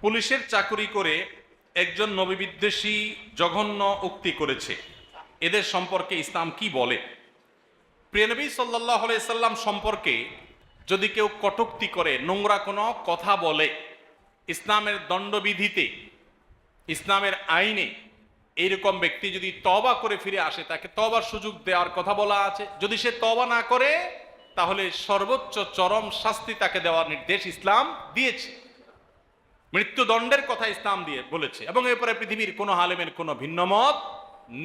পুলিশের চাকুরি করে একজন নবীবিদ্বেষী জঘন্য উক্তি করেছে। এদের সম্পর্কে ইসলাম কি বলে? প্রিয়নবী সাল্লাহ সাল্লাম সম্পর্কে যদি কেউ কটুক্তি করে, নোংরা কোনো কথা বলে, ইসলামের দণ্ডবিধিতে, ইসলামের আইনে এইরকম ব্যক্তি যদি তবা করে ফিরে আসে, তাকে তবার সুযোগ দেওয়ার কথা বলা আছে। যদি সে তবা না করে, তাহলে সর্বোচ্চ চরম শাস্তি তাকে দেওয়ার নির্দেশ ইসলাম দিয়েছে। মৃত্যুদণ্ডের কথা ইসলাম দিয়ে বলেছে। এবং এরপরে পৃথিবীর কোনো হালেমের কোনো ভিন্ন মত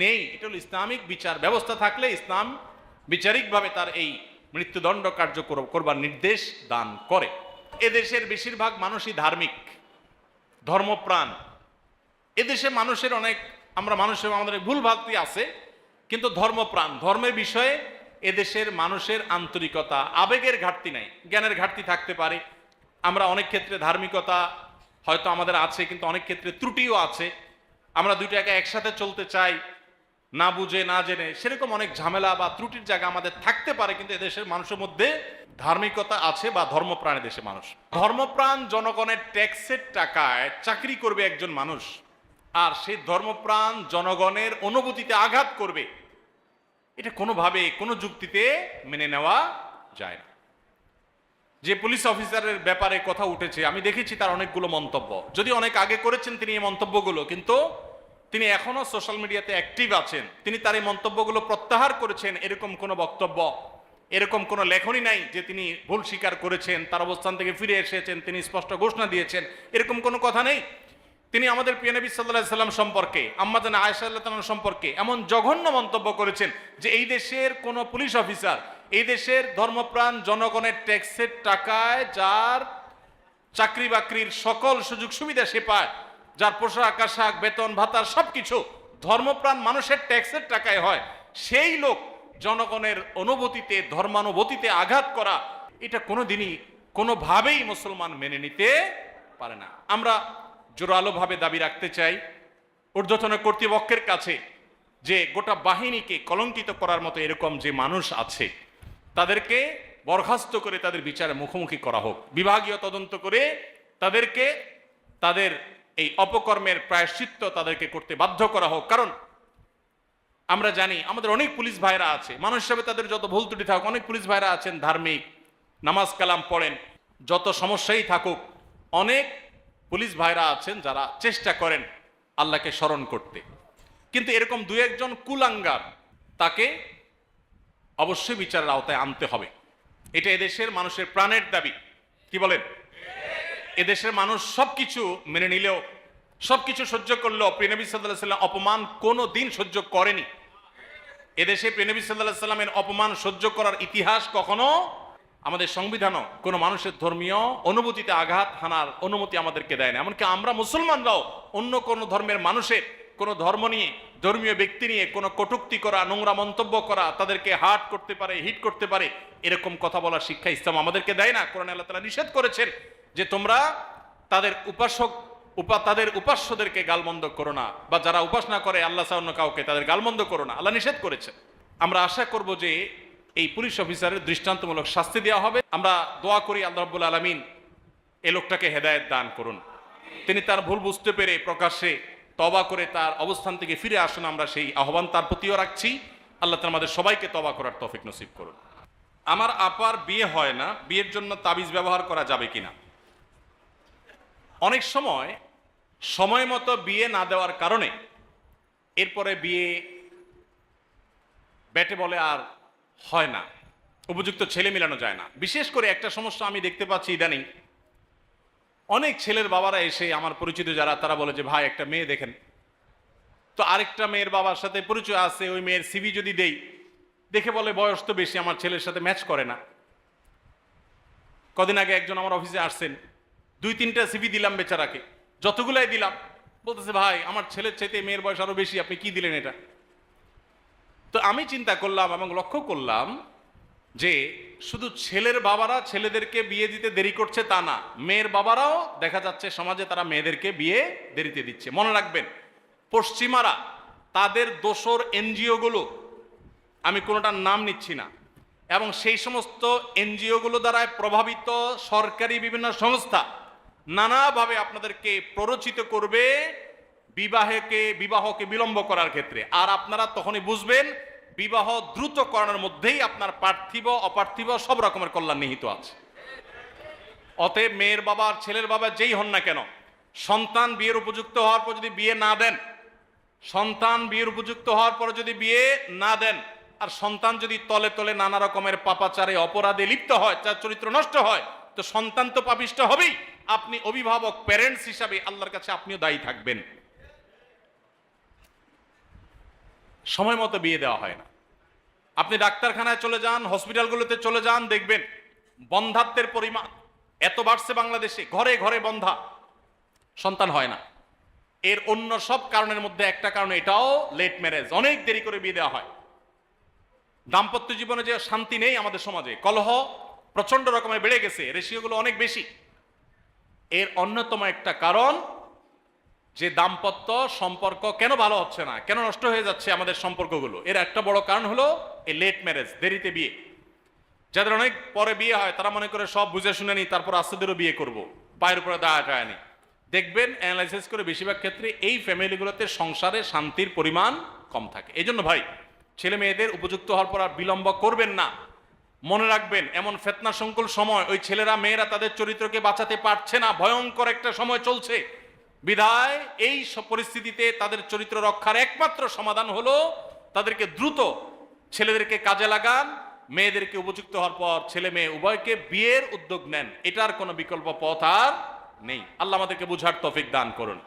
নেই। এটা হলো ইসলামিক বিচার ব্যবস্থা থাকলে ইসলাম বিচারিকভাবে তার এই মৃত্যুদণ্ড কার্যকর করবার নির্দেশ দান করে। এদেশের বেশিরভাগ মানুষই ধার্মিক, ধর্মপ্রাণ। এদেশে মানুষের অনেক, আমরা মানুষের আমাদের ভুল ভাবতি আছে, কিন্তু ধর্মপ্রাণ, ধর্মের বিষয়ে এদেশের মানুষের আন্তরিকতা, আবেগের ঘাটতি নাই, জ্ঞানের ঘাটতি থাকতে পারে। আমরা অনেক ক্ষেত্রে ধার্মিকতা হয়তো আমাদের আছে, কিন্তু অনেক ক্ষেত্রে ত্রুটিও আছে। আমরা দুইটাকে একসাথে চলতে চাই, না বুঝে, না জেনে। সেরকম অনেক ঝামেলা বা ত্রুটির জায়গা আমাদের থাকতে পারে, কিন্তু এদেশের মানুষের মধ্যে ধার্মিকতা আছে বা ধর্মপ্রাণ দেশে মানুষ। ধর্মপ্রাণ জনগণের ট্যাক্সের টাকায় চাকরি করবে একজন মানুষ, আর সেই ধর্মপ্রাণ জনগণের অনুভূতিতে আঘাত করবে। এটা কোনোভাবে, কোনো যুক্তিতে মেনে নেওয়া যায় না। যে পুলিশ অফিসারের ব্যাপারে কথা উঠেছে, আমি দেখেছি তার অনেকগুলো মন্তব্য। যদি অনেক আগে করেছেন তিনি এই মন্তব্যগুলো, কিন্তু তিনি এখনও সোশ্যাল মিডিয়াতে অ্যাক্টিভ আছেন। তিনি তার এই মন্তব্যগুলো প্রত্যাহার করেছেন, এরকম কোনো বক্তব্য, এরকম কোনো লেখনই নাই যে তিনি ভুল স্বীকার করেছেন, তার অবস্থান থেকে ফিরে এসেছেন, তিনি স্পষ্ট ঘোষণা দিয়েছেন, এরকম কোনো কথা নেই। তিনি আমাদের প্রিয় নবী সাল্লাহ সাল্লাম সম্পর্কে আম্মাজান আয়সা আল্লাহ সম্পর্কে এমন জঘন্য মন্তব্য করেছেন যে এই দেশের কোনো পুলিশ অফিসার এই দেশের ধর্মপ্রাণ জনগণের ট্যাক্সের টাকায় যার চাকরি বাকরির সকল সুযোগ সুবিধা সে পায়, যার পোশাক আশাক, বেতন ভাতার সবকিছু ধর্মপ্রাণ মানুষের ট্যাক্সের টাকায় হয়, সেই লোক জনগণের অনুভূতিতে, ধর্মানুভূতিতে আঘাত করা, এটা কোনোদিনই, কোনোভাবেই মুসলমান মেনে নিতে পারে না। আমরা জোরালোভাবে দাবি রাখতে চাই, ঊর্ধ্বতন কর্তৃপক্ষের কাছে যে গোটা বাহিনীকে কলঙ্কিত করার মতো এরকম যে মানুষ আছে তাদেরকে বরখাস্ত করে তাদের বিচারে মুখোমুখি করা হোক। বিভাগীয় তদন্ত করে তাদেরকে তাদের এই অপকর্মের প্রায়শ্চিত্ত তাদেরকে করতে বাধ্য করা হোক। কারণ আমরা জানি আমাদের অনেক পুলিশ ভাইরা আছে, মানুষ হিসাবে তাদের যত ভুল ত্রুটি থাকুক, অনেক পুলিশ ভাইরা আছেন, ধার্মিক, নামাজ কালাম পড়েন, যত সমস্যাই থাকুক, অনেক পুলিশ ভাইরা আছেন যারা চেষ্টা করেন আল্লাহকে স্মরণ করতে। কিন্তু এরকম দু একজন কুলাঙ্গার, তাকে অবশ্যই বিচারের আওতায় আনতে হবে। এটা এদেশের মানুষের প্রাণের দাবি। কি বলেন? এদেশের মানুষ সবকিছু মেনে নিলেও, সবকিছু সহ্য করলেও প্রিনবী সাল্লাহ সাল্লাম অপমান কোনো দিন সহ্য করেনি। এদেশে প্রিনবী সাল্লাহ সাল্লামের অপমান সহ্য করার ইতিহাস কখনো আমাদের সংবিধানও, কোনো মানুষের ধর্মীয় অনুভূতিতে আঘাত হানার অনুমতি আমাদেরকে দেয় না। এমনকি আমরা মুসলমানরাও অন্য কোনো ধর্মের মানুষের কোনো ধর্ম নিয়ে, ধর্মীয় ব্যক্তি নিয়ে, কোনো কটুক্তি করা, নোংরা মন্তব্য করা, তাদেরকে হার্ট করতে পারে, হিট করতে পারে, এরকম কথা বলার শিক্ষা ইসলাম আমাদেরকে দেয় না। কোরআন আল্লাহ তালা নিষেধ করেছেন যে তোমরা তাদের উপাসক, উপা, তাদের উপাস্যদেরকে গালমন্দ করো না বা যারা উপাসনা করে, আল্লাহ সাউন্য কাউকে তাদের গালমন্দ করো না। আল্লাহ নিষেধ করেছেন। আমরা আশা করব যে এই পুলিশ অফিসারের দৃষ্টান্তমূলক শাস্তি দেওয়া হবে। আমরা দোয়া করি আল্লাহ রব্বুল আলমিন এ লোকটাকে হেদায়েত দান করুন। তিনি তার ভুল বুঝতে পেরে প্রকাশ্যে তবা করে তার অবস্থান থেকে ফিরে আসুন, আমরা সেই আহ্বান তার প্রতিও রাখছি। আল্লাহ তালা আমাদের সবাইকে তবা করার তফিক নসিব করুন। আমার আপার বিয়ে হয় না, বিয়ের জন্য তাবিজ ব্যবহার করা যাবে কিনা? অনেক সময় সময় মতো বিয়ে না দেওয়ার কারণে এরপরে বিয়ে ব্যাটে বলে আর হয় না, উপযুক্ত ছেলে মেলানো যায় না। বিশেষ করে একটা সমস্যা আমি দেখতে পাচ্ছি ইদানিং। অনেক ছেলের বাবারা এসে আমার পরিচিত যারা, তারা বলে যে, ভাই, একটা মেয়ে দেখেন। তো আরেকটা মেয়ের বাবার সাথে পরিচয় আছে, ওই মেয়ের সিভি যদি দেই, দেখে বলে বয়স তো বেশি, আমার ছেলের সাথে ম্যাচ করে না। কদিন আগে একজন আমার অফিসে আসছেন, দুই তিনটা সিভি দিলাম বেচারাকে, যতগুলাই দিলাম, বলতেছে, ভাই, আমার ছেলের চাইতে মেয়ের বয়স আরও বেশি, আপনি কি দিলেন এটা? তো আমি চিন্তা করলাম এবং লক্ষ্য করলাম যে শুধু ছেলের বাবারা ছেলেদেরকে বিয়ে দিতে দেরি করছে তা না, মেয়ের বাবারাও দেখা যাচ্ছে সমাজে তারা মেয়েদেরকে বিয়ে দেরিতে দিচ্ছে। মনে রাখবেন, পশ্চিমারা তাদের দোসর এনজিওগুলো, আমি কোনোটার নাম নিচ্ছি না, এবং সেই সমস্ত এনজিওগুলো দ্বারা প্রভাবিত সরকারি বিভিন্ন সংস্থা নানাভাবে আপনাদেরকে প্ররোচিত করবে বিবাহকে বিবাহকে বিলম্ব করার ক্ষেত্রে। আর আপনারা তখনই বুঝবেন বিবাহ দ্রুত করানোর মধ্যেই আপনার পার্থিব, অপার্থিব সব রকমের কল্যাণ নিহিত আছে। অতএব মেয়ের বাবা আর ছেলের বাবা যেই হন না কেন, সন্তান বিয়ের উপযুক্ত হওয়ার পর যদি বিয়ে না দেন, সন্তান বিয়ের উপযুক্ত হওয়ার পর যদি বিয়ে না দেন, আর সন্তান যদি তলে তলে নানা রকমের পাপাচারে, অপরাধে লিপ্ত হয়, তার চরিত্র নষ্ট হয়, তো সন্তান তো পাপিষ্ট হবেই। আপনি অভিভাবক প্যারেন্টস হিসাবে আল্লাহর কাছে আপনিও দায়ী থাকবেন। সময় মতো বিয়ে দেওয়া হয় না। আপনি ডাক্তারখানায় চলে যান, হসপিটালগুলোতে চলে যান, দেখবেন বন্ধাত্বের পরিমাণ এত বাড়ছে বাংলাদেশে, ঘরে ঘরে বন্ধা। সন্তান হয় না। এর অন্য সব কারণের মধ্যে একটা কারণ এটাও লেট ম্যারেজ অনেক দেরি করে বিয়ে দেওয়া হয়। দাম্পত্য জীবনে যে শান্তি নেই আমাদের সমাজে, কলহ প্রচণ্ড রকমের বেড়ে গেছে, রেশিওগুলো অনেক বেশি। এর অন্যতম একটা কারণ যে দাম্পত্য সম্পর্ক কেন ভালো হচ্ছে না, কেন নষ্ট হয়ে যাচ্ছে আমাদের সম্পর্কগুলো? এর একটা বড় কারণ হলো এই লেট ম্যারেজ দেরিতে বিয়ে। যাদের অনেক পরে বিয়ে হয়, তারা মনে করে সব বুঝে শুনে নি, তারপর আস্তেদেরও বিয়ে করব। পায়ের উপরে দাঁড়া টায় নি। দেখবেন অ্যানালাইসিস করে বেশিরভাগ ক্ষেত্রে এই ফ্যামিলিগুলোতে সংসারে শান্তির পরিমাণ কম থাকে। এই জন্য ভাই, ছেলে মেয়েদের উপযুক্ত হওয়ার পর আর বিলম্ব করবেন না। মনে রাখবেন, এমন ফেতনা সংকুল সময় ওই ছেলেরা, মেয়েরা তাদের চরিত্রকে বাঁচাতে পারছে না। ভয়ঙ্কর একটা সময় চলছে। বিধায় এই পরিস্থিতিতে তাদের চরিত্র রক্ষার একমাত্র সমাধান হলো তাদেরকে দ্রুত ছেলেদেরকে কাজে লাগান, মেয়েদেরকে উপযুক্ত হওয়ার পর ছেলে মেয়ে উভয়কে বিয়ের উদ্যোগ নেন। এটার কোনো বিকল্প পথ আর নেই। আল্লাহ আমাদেরকে বুঝার তফিক দান করুন।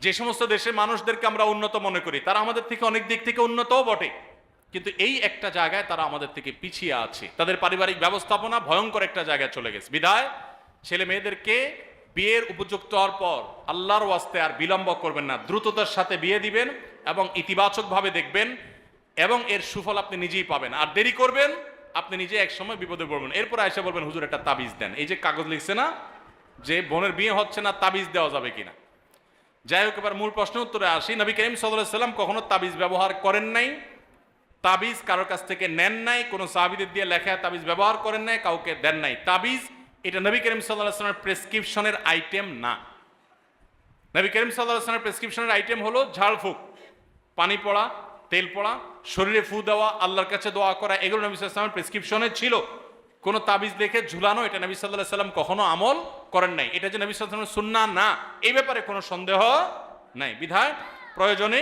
যে সমস্ত দেশের মানুষদেরকে আমরা উন্নত মনে করি, তারা আমাদের থেকে অনেক দিক থেকে উন্নতও বটে। কিন্তু এই একটা জায়গায় তারা আমাদের থেকে পিছিয়ে আছে। তাদের পারিবারিক ব্যবস্থাপনা ভয়ঙ্কর একটা জায়গায় চলে গেছে। বিদায়, ছেলে মেয়েদেরকে বিয়ের উপযুক্ত হওয়ার পর আল্লাহর ওয়াস্তে আর বিলম্ব করবেন না। দ্রুততার সাথে বিয়ে দিবেন এবং ইতিবাচকভাবে দেখবেন এবং এর সুফল আপনি নিজেই পাবেন। আর দেরি করবেন, আপনি নিজে এক সময় বিপদে পড়বেন। এরপর এসে বলবেন, হুজুর, একটা তাবিজ দেন। এই যে কাগজ লিখছে না, যে বোনের বিয়ে হচ্ছে না, তাবিজ দেওয়া যাবে কিনা? যাই হোক, এবার মূল প্রশ্ন উত্তরে আসি। নবী করিম সাল্লাম কখনো তাবিজ ব্যবহার করেন নাই। তাবিজ কারোর কাছ থেকে নেন নাই। কোনো সাহাবিদের দিয়ে লেখা তাবিজ ব্যবহার করেন নাই, কাউকে দেন নাই। তাবিজ এটা নবী করিম সাল্লাহ সাল্লামের প্রেসক্রিপশনের আইটেম না। নবী করিম সাল্লাহ সাল্লামের প্রেসক্রিপশনের আইটেম হলো ঝাড়ফুঁক পানি পড়া, তেল পড়া, শরীরে ফু দেওয়া, আল্লাহর কাছে দোয়া করা, এগুলো নবী সাল্লামের প্রেসক্রিপশনে ছিল। কোনো তাবিজ দেখে ঝুলানো, এটা নবী সাল্লাহ সাল্লাম কখনো আমল করেন নাই। এটা যে নবী সাল্লামের সুন্না না, এই ব্যাপারে কোনো সন্দেহ নাই। বিধায় প্রয়োজনে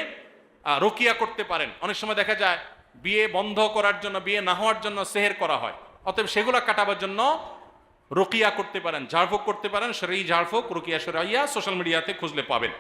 রোকিয়া করতে পারেন। অনেক সময় দেখা যায়, বিয়ে বন্ধ করার জন্য, বিয়ে না হওয়ার জন্য সেহের করা হয়। অতএব সেগুলো কাটাবার জন্য রোকিয়া করতে পারেন ঝাড়ফুঁক করতে পারেন সেই ঝাড়ফুঁক রোকিয়া সরাইয়া সোশ্যাল মিডিয়াতে খুঁজলে পাবেন।